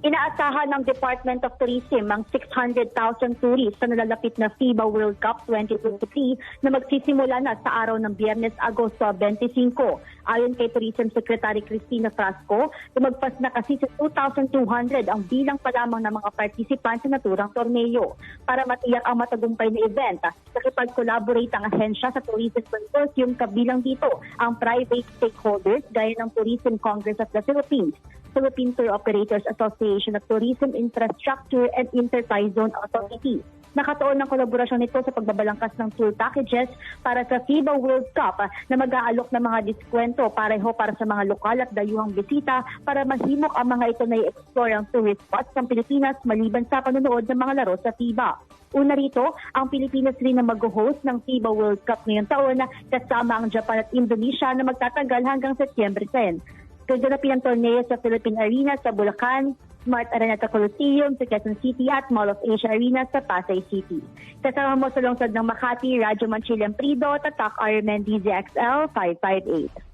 Inaasahan ng Department of Tourism ang 600,000 tourists sa nalalapit na FIBA World Cup 2023 na magsisimula na sa araw ng Biyernes, Agosto 25. Ayon kay Tourism Secretary Cristina Frasco, lumagpas na kasi sa 2,200 ang bilang pa lamang ng mga participants sa naturang torneo. Para matiyak ang matagumpay na event, nakipag-collaborate ang ahensya sa Tourism Consortium kabilang dito ang private stakeholders gaya ng Tourism Congress of the Philippines, Philippine Tour Operators Association of Tourism Infrastructure and Enterprise Zone Authority. Nakatuon ng kolaborasyon nito sa pagbabalangkas ng tour packages para sa FIBA World Cup na mag-aalok ng mga diskwento pareho para sa mga lokal at dayuhang bisita para mahimok ang mga ito na i-explore ang tourist spots ng Pilipinas maliban sa panonood ng mga laro sa FIBA. Una rito, ang Pilipinas rin na mag-host ng FIBA World Cup ngayong taon na kasama ang Japan at Indonesia na magtatagal hanggang Setyembre 10. Kaganapin ang torneo sa Philippine Arena sa Bulacan, Smart Araneta Coliseum sa Quezon City at Mall of Asia Arena sa Pasay City. Kasama mo sa lungsod ng Makati, Radyo Manchilian Prido, Tatak Ironman DZXL 558.